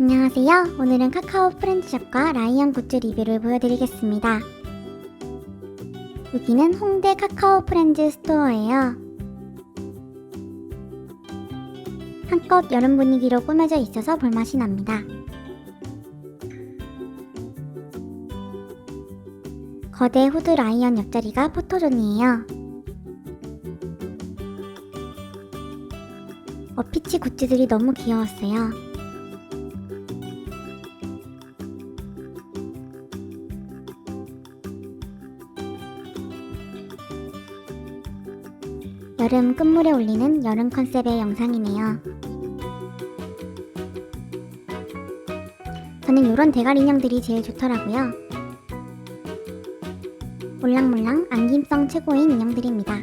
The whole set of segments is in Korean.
안녕하세요. 오늘은 카카오 프렌즈샵과 라이언 굿즈 리뷰를 보여드리겠습니다. 여기는 홍대 카카오 프렌즈 스토어예요. 한껏 여름 분위기로 꾸며져 있어서 볼맛이 납니다. 거대 후드 라이언 옆자리가 포토존이에요. 어피치 굿즈들이 너무 귀여웠어요. 여름 끝물에 올리는 여름 컨셉의 영상이네요. 저는 이런 대가리 인형들이 제일 좋더라고요. 몰랑몰랑 안김성 최고인 인형들입니다.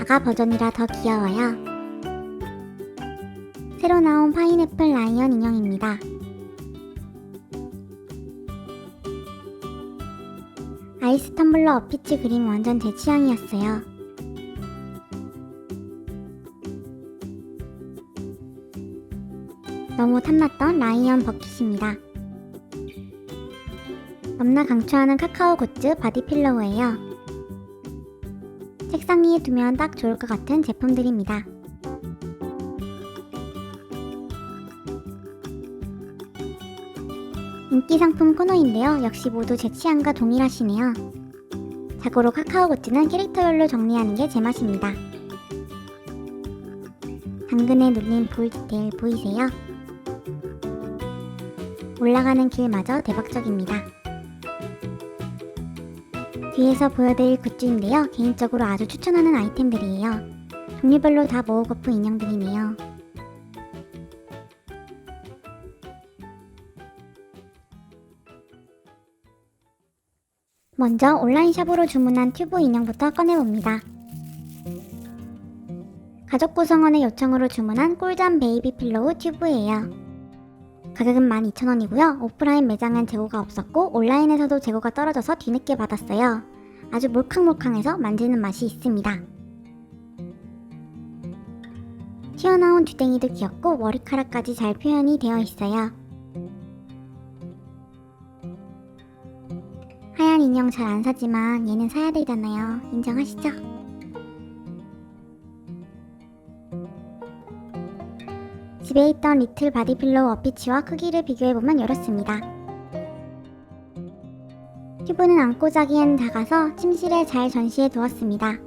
아가 버전이라 더 귀여워요. 새로 나온 파인애플 라이언 인형입니다. 아이스 텀블러 어피치 그림 완전 제 취향이었어요. 너무 탐났던 라이언 버킷입니다. 넘나 강추하는 카카오 굿즈 바디 필로우예요. 책상 위에 두면 딱 좋을 것 같은 제품들입니다. 인기 상품 코너인데요. 역시 모두 제 취향과 동일하시네요. 자고로 카카오 굿즈는 캐릭터별로 정리하는 게 제 맛입니다. 당근에 눌린 볼 디테일 보이세요? 올라가는 길마저 대박적입니다. 뒤에서 보여드릴 굿즈인데요. 개인적으로 아주 추천하는 아이템들이에요. 종류별로 다 모으고픈 인형들이네요. 먼저 온라인 샵으로 주문한 튜브 인형부터 꺼내봅니다. 가족 구성원의 요청으로 주문한 꿀잠 베이비 필로우 튜브예요. 가격은 12,000원이고요. 오프라인 매장은 재고가 없었고 온라인에서도 재고가 떨어져서 뒤늦게 받았어요. 아주 몰캉몰캉해서 만지는 맛이 있습니다. 튀어나온 주댕이도 귀엽고 머리카락까지 잘 표현이 되어 있어요. 하얀 인형 잘 안 사지만 얘는 사야 되잖아요. 인정하시죠? 집에 있던 리틀 바디필로우 어피치와 크기를 비교해보면 이렇습니다. 튜브는 안고 자기엔 작아서 침실에 잘 전시해 두었습니다.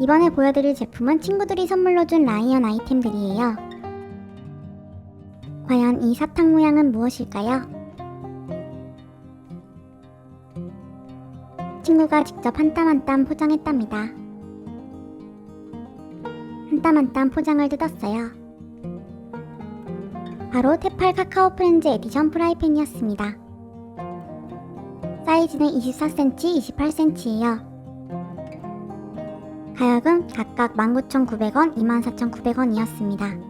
이번에 보여드릴 제품은 친구들이 선물로 준 라이언 아이템들이에요. 과연 이 사탕 모양은 무엇일까요? 친구가 직접 한 땀 한 땀 포장했답니다. 한 땀 한 땀 포장을 뜯었어요. 바로 테팔 카카오 프렌즈 에디션 프라이팬이었습니다. 사이즈는 24cm, 28cm예요. 가격은 각각 19,900원, 24,900원이었습니다.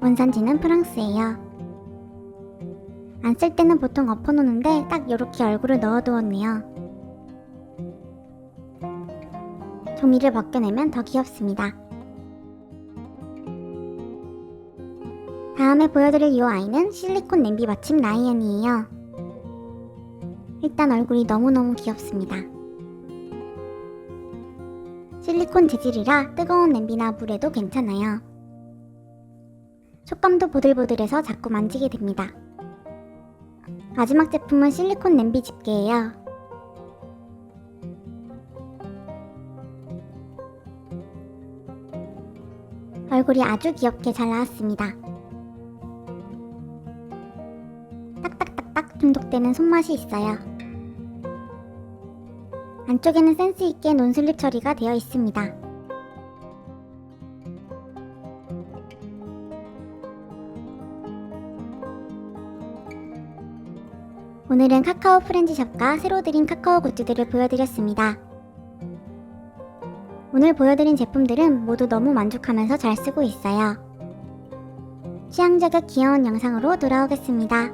원산지는 프랑스예요. 안 쓸 때는 보통 엎어놓는데 딱 이렇게 얼굴을 넣어두었네요. 종이를 벗겨내면 더 귀엽습니다. 다음에 보여드릴 이 아이는 실리콘 냄비 받침 라이언이에요. 일단 얼굴이 너무너무 귀엽습니다. 실리콘 재질이라 뜨거운 냄비나 물에도 괜찮아요. 촉감도 보들보들해서 자꾸 만지게 됩니다. 마지막 제품은 실리콘 냄비 집게예요. 얼굴이 아주 귀엽게 잘 나왔습니다. 딱딱딱딱 중독되는 손맛이 있어요. 안쪽에는 센스있게 논슬립 처리가 되어 있습니다. 오늘은 카카오 프렌즈샵과 새로 드린 카카오 굿즈들을 보여드렸습니다. 오늘 보여드린 제품들은 모두 너무 만족하면서 잘 쓰고 있어요. 취향 저격 귀여운 영상으로 돌아오겠습니다.